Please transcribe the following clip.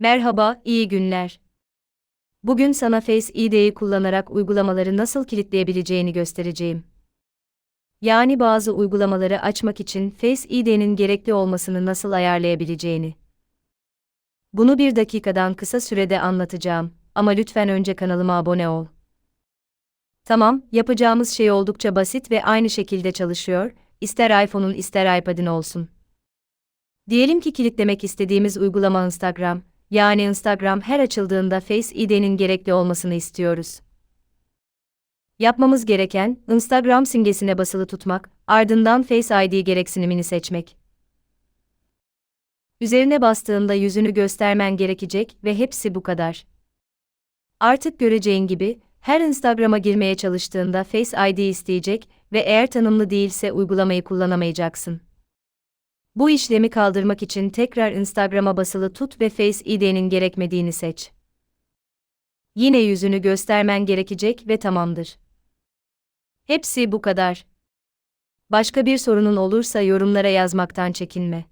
Merhaba, iyi günler. Bugün sana Face ID'yi kullanarak uygulamaları nasıl kilitleyebileceğini göstereceğim. Yani bazı uygulamaları açmak için Face ID'nin gerekli olmasını nasıl ayarlayabileceğini. Bunu bir dakikadan kısa sürede anlatacağım ama lütfen önce kanalıma abone ol. Tamam, yapacağımız şey oldukça basit ve aynı şekilde çalışıyor, ister iPhone'un ister iPad'in olsun. Diyelim ki kilitlemek istediğimiz uygulama Instagram, yani Instagram her açıldığında Face ID'nin gerekli olmasını istiyoruz. Yapmamız gereken, Instagram simgesine basılı tutmak, ardından Face ID gereksinimini seçmek. Üzerine bastığında yüzünü göstermen gerekecek ve hepsi bu kadar. Artık göreceğin gibi, her Instagram'a girmeye çalıştığında Face ID isteyecek ve eğer tanımlı değilse uygulamayı kullanamayacaksın. Bu işlemi kaldırmak için tekrar Instagram'a basılı tut ve Face ID'nin gerekmediğini seç. Yine yüzünü göstermen gerekecek ve tamamdır. Hepsi bu kadar. Başka bir sorunun olursa yorumlara yazmaktan çekinme.